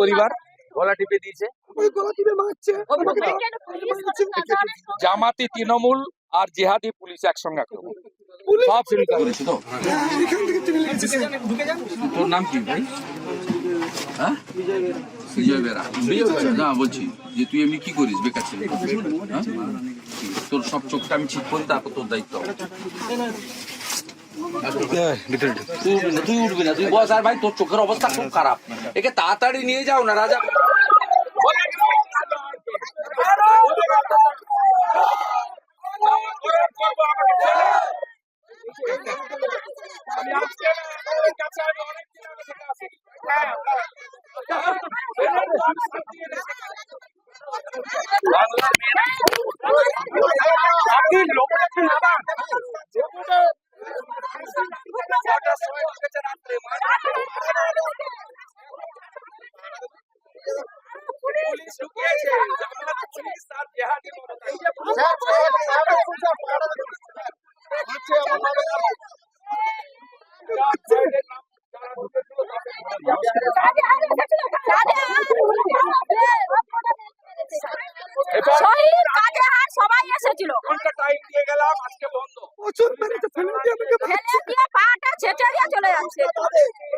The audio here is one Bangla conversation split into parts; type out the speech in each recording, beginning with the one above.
পরিবার গলা টিপে দিয়েছে। ওই গলা টিপে মারছে। জামাতি তৃণমূল আর জিহাদি পুলিশ একসঙ্গে আক্রমণ সব করেছে তো? তোর নাম কি ভাই? হ্যাঁ? বিজয় বেরা। না বলছি যে তুই এমনি কি করিস বেকার ছেলে? হ্যাঁ? তোর সব চোখটা আমি ঠিক করি তারপর তোর দায়িত্ব তুই উঠবি না, তুই উঠবি না তুই বস আর ভাই তোর চোখের অবস্থা খুব খারাপ একে তাড়াতাড়ি নিয়ে যাও না রাজা আপনি লোকটাকে নামান পুলিশ ঢুকিয়েছে জামাত পুলিশ আর জিহাদি শহীদ কাজে হার সবাই এসেছিল ঘণ্টা টাইম দিয়ে গেলাম আজকে বন্ধ প্রচুর মেরেছে ফেলে দিয়ে আমাকে ফেলে দিয়ে পাটা ছেটে দিয়ে চলে যাচ্ছে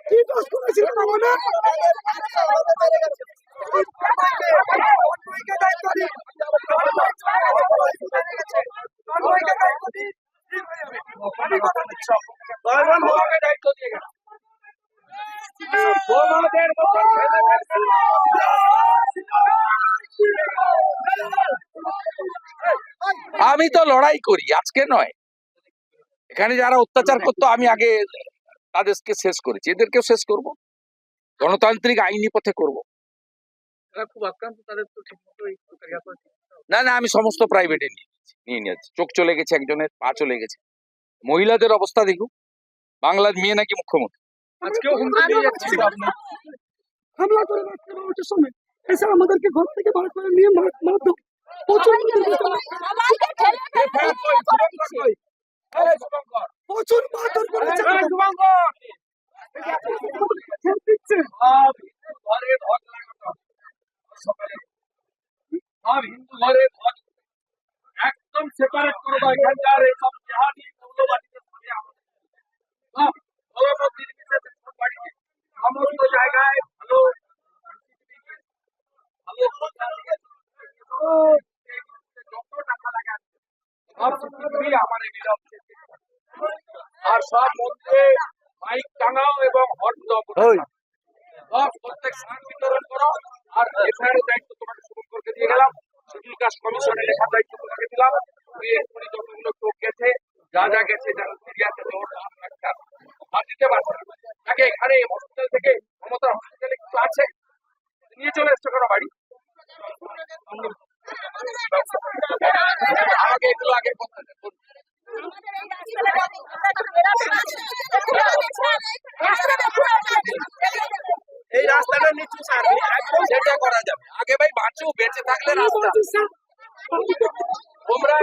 কি দোষ করেছিলেন আমাদের দায়িত্ব দিয়ে গেলাম তোমাদের মতো ছেলেদের আমি তো লড়াই করি, আজকে নয়। এখানে যারা অত্যাচার করতো, আমি আগে তাদেরকে শেষ করেছি। এদেরকেও শেষ করব। গণতান্ত্রিক আইনি পথে করব না না আমি সমস্ত প্রাইভেটে নিয়ে নিয়েছি নিয়ে নিয়েছি চোখ চলে গেছে একজনের পা চলে গেছে মহিলাদের অবস্থা দেখুন বাংলার মেয়ে নাকি মুখ্যমন্ত্রী আজকেও হামলা করে সময় আমাদেরকে ঘর থেকে বার করে নিয়ে মারধর। প্রচুর মারধর করেছে ছেড়ে দিচ্ছে ঘরে ধ্বজ লাগানো সকালে সব হিন্দু ঘরে ধ্বজ একদম সেপারেট করে দাও এখানকার এইসব জেহাদি মৌলবাদীদের সঙ্গে আমাদের সব ধর্ম নির্বিশেষে সব বাড়িতে সমস্ত জায়গায় ভালো ভালো যত টাকা লাগে সব সিসিটিভি আমার বিরুদ্ধে আর সব মন্দিরে মাইক টাঙাও এবং হর্ন দাও সব প্রত্যেক স্থান বিতরণ করো। আর এফআইআর দায়িত্ব তোমাকে সুপ্রিম দিয়ে গেলাম। শিডিউল কাস্ট কমিশনে লেখার দায়িত্ব তোমাকে দিলাম। তুই এক্ষুনি যতগুলো চোখ গেছে যা যা গেছে যেন সিরিয়াতে একটা আর দিতে পারছে। তাকে এখানে হসপিটাল থেকে মমতা হসপিটালে কিছু আছে নিয়ে চলে এসছো কেন বাড়ি। এই রাস্তাটা নিচু স্যার সেটা করা যাবে আগে ভাই বাঁচু, বেঁচে থাকলে রাস্তা তোমরা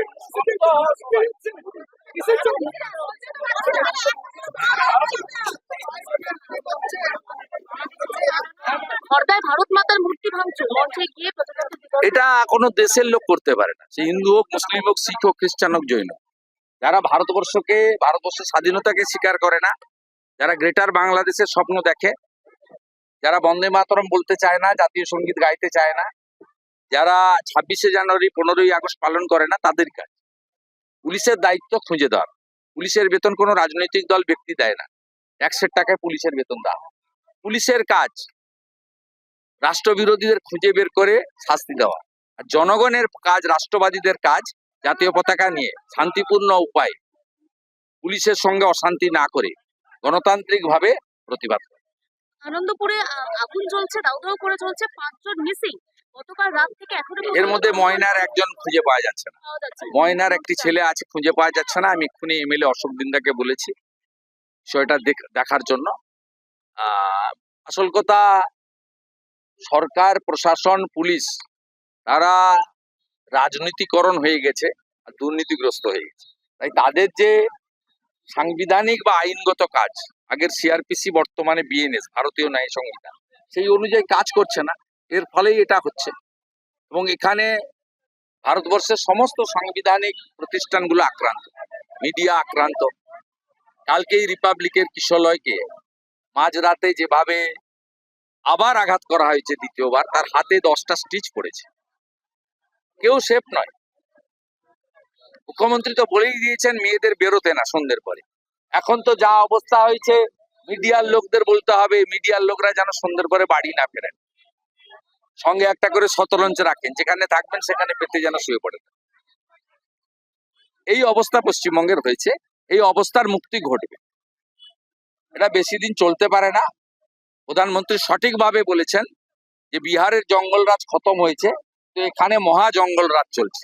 এটা কোনো দেশের লোক করতে পারে না। সে হিন্দু হোক, মুসলিম হোক, শিখ হোক, খ্রিস্টান হোক, জৈন যারা ভারতবর্ষকে, ভারতবর্ষের স্বাধীনতাকে স্বীকার করে না, যারা গ্রেটার বাংলাদেশের স্বপ্ন দেখে, যারা বন্দে মাতরম বলতে চায় না, জাতীয় সংগীত গাইতে চায় না, যারা ছাব্বিশে জানুয়ারি, পনেরোই আগস্ট পালন করে না তাদের কাজ পুলিশের দায়িত্ব খুঁজে দেওয়ার পুলিশের বেতন কোনো রাজনৈতিক দল ব্যক্তি দেয় না। ট্যাক্সের টাকায় পুলিশের বেতন দেওয়া। পুলিশের কাজ রাষ্ট্রবিরোধীদের খুঁজে বের করে শাস্তি দেওয়া। আর জনগণের কাজ রাষ্ট্রবাদীদের কাজ জাতীয় পতাকা নিয়ে শান্তিপূর্ণ উপায় পুলিশের সঙ্গে অশান্তি না করে গণতান্ত্রিক ভাবে প্রতিবাদ করা। আনন্দপুরে আগুন জ্বলছে দাউ দাউ করে চলছে পাঁচজন মিসিং। এর মধ্যে ময়নার একজন খুঁজে পাওয়া যাচ্ছে না। ময়নার একটি ছেলে আছে খুঁজে পাওয়া যাচ্ছে না। আমি এক্ষুনি এমএলএ অশোক দিন্দাকে বলেছি। বিষয়টা দেখ- দেখার জন্য। আসল কথা সরকার প্রশাসন পুলিশ তারা রাজনীতিকরণ হয়ে গেছে আর দুর্নীতিগ্রস্ত হয়ে গেছে। তাই তাদের যে সাংবিধানিক বা আইনগত কাজ আগের সিআরপিসি বর্তমানে বিএনএস ভারতীয় ন্যায় সংহিতা সেই অনুযায়ী কাজ করছে না। এর ফলেই এটা হচ্ছে। এবং এখানে ভারতবর্ষের সমস্ত সাংবিধানিক প্রতিষ্ঠানগুলো আক্রান্ত, মিডিয়া আক্রান্ত। কালকেই রিপাবলিকের কিশলয়কে মাঝরাতে যেভাবে আবার আঘাত করা হয়েছে দ্বিতীয়বার, তার হাতে দশটা স্টিচ পড়েছে। কেউ সেফ নয়। মুখ্যমন্ত্রী তো বলেই দিয়েছেন, মেয়েদের বেরোতে না সন্ধ্যের পরে। এখন তো যা অবস্থা হয়েছে, মিডিয়ার লোকদের বলতে হবে, মিডিয়ার লোকরা যেন সন্ধ্যের পরে বাড়ি না ফেরেন। সঙ্গে একটা করে শতরঞ্চ রাখেন, যেখানে থাকবেন সেখানে পেতে যেন শুয়ে পড়েন। এই অবস্থা পশ্চিমবঙ্গের হয়েছে, এই অবস্থার মুক্তি ঘটবে। এটা বেশি দিন চলতে পারে না। প্রধানমন্ত্রী সঠিকভাবে বলেছেন যে বিহারের জঙ্গলরাজ খতম হয়েছে। এখানে মহা জঙ্গল রাত চলছে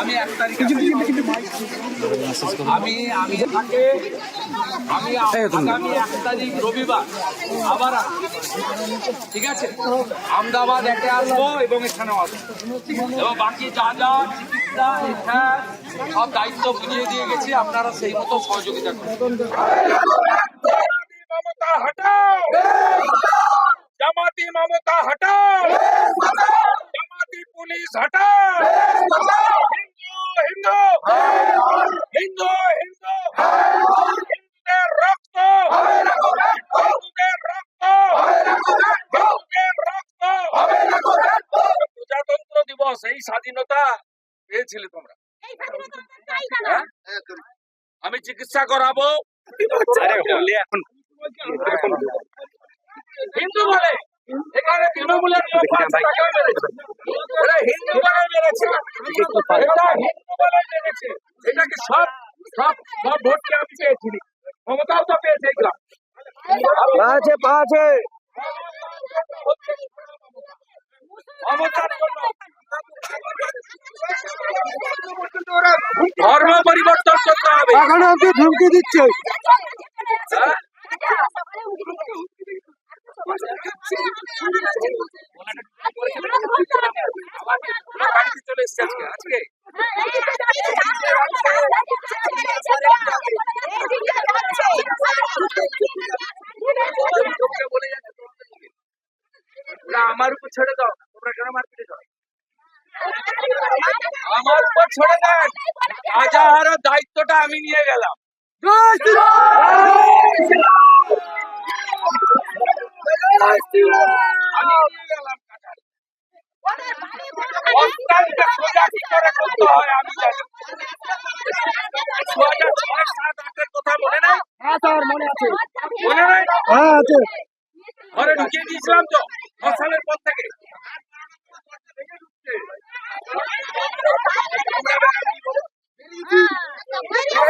আমি এক তারিখে আমি আমি থাকে আমি আগামী এক তারিখ রবিবার আবার ঠিক আছে আহমেদাবাদ একে আসব এবং এখানেও আসব এবং বাকি যা যা চিকিৎসা এখানে সব দায়িত্ব বুঝিয়ে দিয়ে গেছি আপনারা সেই মতো সহযোগিতা করুন হটাও জামাতি মমতা হটাও জামাতি পুলিশ হটাও হিন্দু হিন্দু হিন্দু হিন্দু হিন্দুদের রক্ত হিন্দুদের রক্ত হিন্দুদের রক্ত এই স্বাধীনতা পেয়েছিলে তোমরা হ্যাঁ? আমি চিকিৎসা করাবো হিন্দু বলে এখানে তৃণমূলের হিন্দু বলে মেরেছে হিন্দু বলে মেরেছে এটাকে সব সব সব ভোটকে আমি পেয়েছি মমতাও তো পেয়েছে এগুলা আছে পাঁচে মমতার জন্য ধর্ম পরিবর্তন করতে হবে। এখন ওকে ধমকি দিচ্ছে। চলে এসেছে আজকে আজকে আমার উপর ছেড়ে দাও তোমরা কেন মারপিটে যাও আমার উপর ছেড়ে দেন। দায়িত্বটা আমি নিয়ে গেলাম। আমি নিয়ে গেলাম কাছাড়। সোজা কি করে করতে হয় আমি জানি। দু ছয় সাত আটের কথা মনে নাই? হ্যাঁ মনে আছে। মনে নাই? হ্যাঁ আছে। ঘরে ঢুকিয়ে দিয়েছিলাম তো ন সালের পর থেকে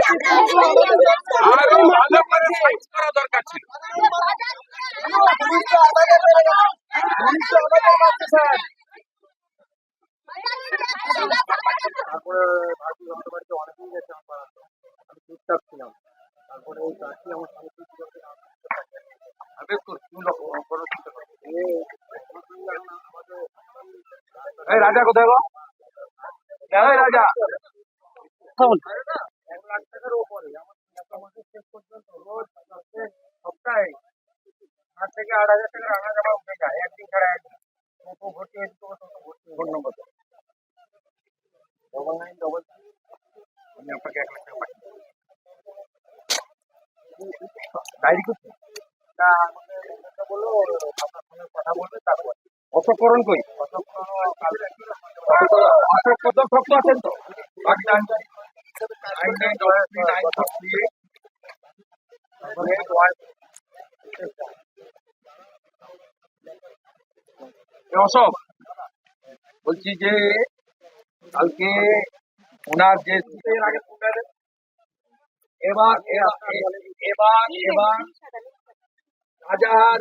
আরও ভালো করে সাইজ করা দরকার ছিল। তারপরে ভারতীয় জনতা পার্টি অনেকেই গেছে আমার। আমি চুপচাপ ছিলাম। তারপরে এই চাকরি আমার রাজা কোথায় গো? রাজা। উপরে শেষ পর্যন্ত রোজ সপ্তাহে সপ্তাহে আট থেকে আট হাজার টাকার আনা জমা উঠে যায় একদিন ছাড়া একদিন। টোটো ভর্তি হয়েছে তো টোটো ভর্তি ফোন ডবল নাইন ডবল আমি আপনাকে এক লাখ টাকা পাঠিয়ে ডায়েরি করছি তা আমাকে একটা বলল আপনার সঙ্গে কথা বলবে তারপর। অশোকরণ কই? অশোক অশোক কত শক্ত আছেন তো Pakistan nine nine double three nine four three eight তারপরে ওয়ান এ অশোক বলছি যে কালকে ওনার যে এবার এবার এবার এবার রাজার